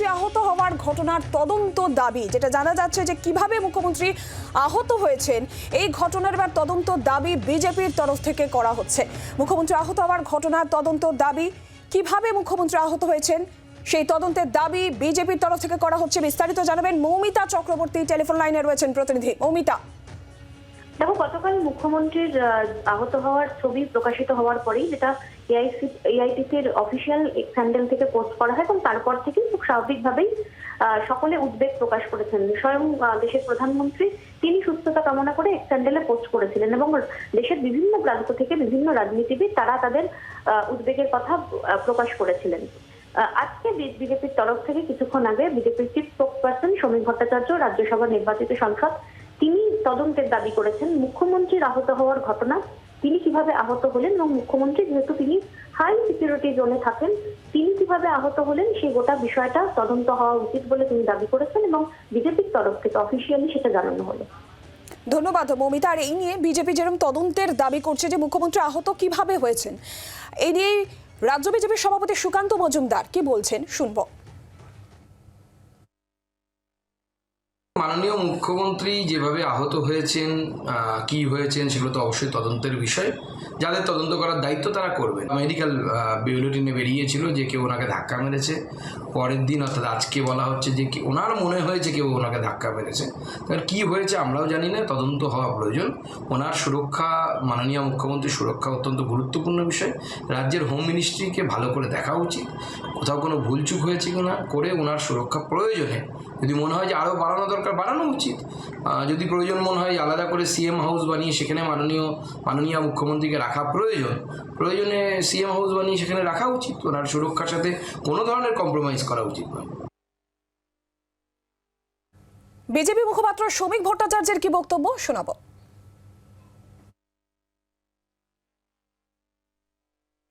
মুখ্যমন্ত্রী আহত হওয়ার ঘটনার তদন্ত দাবি, যেটা জানা যাচ্ছে যে কীভাবে মুখ্যমন্ত্রী আহত হয়েছেন, এই ঘটনার এবার তদন্ত দাবি বিজেপির তরফ থেকে করা হচ্ছে। মুখ্যমন্ত্রী আহত হওয়ার ঘটনার তদন্ত দাবি কীভাবে মুখ্যমন্ত্রী আহত হয়েছেন, সেই তদন্তের দাবি বিজেপির তরফ থেকে করা হচ্ছে। বিস্তারিত জানাবেন মৌমিতা চক্রবর্তী, টেলিফোন লাইনে রয়েছেন প্রতিনিধি। মৌমিতা। দেখো গতকাল মুখ্যমন্ত্রীর আহ, আহত হওয়ার ছবি প্রকাশিত হওয়ার পরেই যেটা এআইটিসির অফিসিয়াল স্যান্ডেল থেকে পোস্ট করা হয় এবং তারপর থেকেই খুব স্বাভাবিকভাবেই সকলে উদ্বেগ প্রকাশ করেছেন। স্বয়ং দেশের প্রধানমন্ত্রী তিনি সুস্থতা কামনা করে এক স্যান্ডেলে পোস্ট করেছিলেন এবং দেশের বিভিন্ন প্রান্ত থেকে বিভিন্ন রাজনীতিবিদ তারা তাদের উদ্বেগের কথা প্রকাশ করেছিলেন। আজকে বিজেপির তরফ থেকে কিছুক্ষণ আগে বিজেপির চিফ স্পোকপারসন সমীর ভট্টাচার্য রাজ্যসভার নির্বাচিত সাংসদ তিনি তদন্তের দাবি করেছেন, মুখ্যমন্ত্রীর আহত হওয়ার ঘটনা, তিনি কীভাবে আহত হলেন এবং মুখ্যমন্ত্রী যেহেতু তিনি হাই সিকিউরিটি জোনে থাকেন, তিনি কীভাবে আহত হলেন সেই গোটা বিষয়টা তদন্ত হওয়া উচিত বলে তিনি দাবি করেছেন এবং বিজেপির তরফ থেকে অফিসিয়ালি সেটা জানানো হলো। ধন্যবাদ মৌমিতা। আর এই নিয়ে বিজেপি যেরকম তদন্তের দাবি করছে যে মুখ্যমন্ত্রী আহত কীভাবে হয়েছেন, এই নিয়ে রাজ্য বিজেপির সভাপতি সুকান্ত মজুমদার কি বলছেন শুনব। মাননীয় মুখ্যমন্ত্রী যেভাবে আহত হয়েছেন কি হয়েছেন সেগুলো তো অবশ্যই তদন্তের বিষয়। যাদের তদন্ত করার দায়িত্ব তারা করবে মেডিকেল বিউলেটিনে বেরিয়েছিল যে কেউ ওনাকে ধাক্কা মেরেছে। পরের দিন অর্থাৎ আজকে বলা হচ্ছে যে ওনার মনে হয়েছে কেউ ওনাকে ধাক্কা মেরেছে। তার কি হয়েছে আমরাও জানি না, তদন্ত হওয়া প্রয়োজন। ওনার সুরক্ষা, মাননীয় মুখ্যমন্ত্রীর সুরক্ষা অত্যন্ত গুরুত্বপূর্ণ বিষয়। রাজ্যের হোম মিনিস্ট্রিকে ভালো করে দেখা উচিত। কোথাও কোনো ভুলচুক হয়েছে কিনা, করে ওনার সুরক্ষা প্রয়োজনে যদি মনে হয় যে আরও বাড়ানো দরকার বাড়ানো উচিত। যদি প্রয়োজন মনে হয় আলাদা করে সিএম হাউস বানিয়ে সেখানে মাননীয় মাননীয় মুখ্যমন্ত্রীকে রাখা প্রয়োজন প্রয়োজনে সিএম হাউস বানিয়ে সেখানে রাখা উচিত। ওনার সুরক্ষার সাথে কোনো ধরনের কম্প্রোমাইজ করা উচিত নয়। বিজেপি মুখপাত্র শ্রমিক ভট্টাচার্যের কি বক্তব্য? শোনাবো।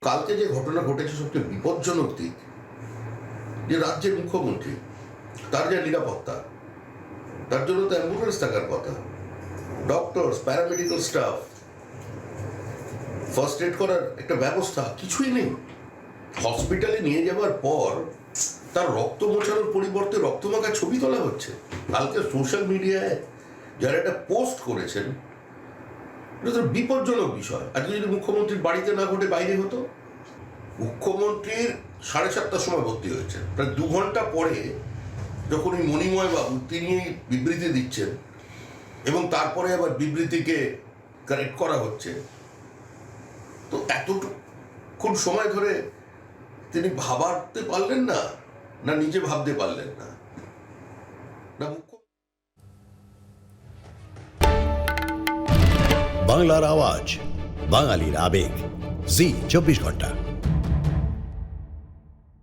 কালকে যে ঘটনা ঘটেছে সবচেয়ে বিপজ্জনক দিক যে রাজ্যের মুখ্যমন্ত্রী তার যে নিরাপত্তা, তার জন্য তো অ্যাম্বুলেন্স থাকার কথা। Doctors paramedical staff first aid করার একটা ব্যবস্থা কিছুই নেই। হসপিটালে নিয়ে যাওয়ার পর তার রক্ত মোছানোর পরিবর্তে রক্তমাখা ছবি তোলা হচ্ছে। কালকে সোশ্যাল মিডিয়ায় যারা একটা পোস্ট করেছেন, এটা তো বিপজ্জনক বিষয়। আজকে যদি মুখ্যমন্ত্রীর বাড়িতে না ঘটে বাইরে হতো, মুখ্যমন্ত্রীর সাড়ে সাতটার সময় ভর্তি হয়েছে। প্রায় দু ঘণ্টা পরে যখন এই মণিময় বাবু তিনি বিবৃতি দিচ্ছেন এবং তারপরে আবার বিবৃতিকে কারেক্ট করা হচ্ছে, তো এতটুকুন সময় ধরে তিনি ভাবাতে পারলেন না না নিজে ভাবতে পারলেন না? বাংলার আওয়াজ, বাঙালির আবেগ, জি, চব্বিশ ঘণ্টা।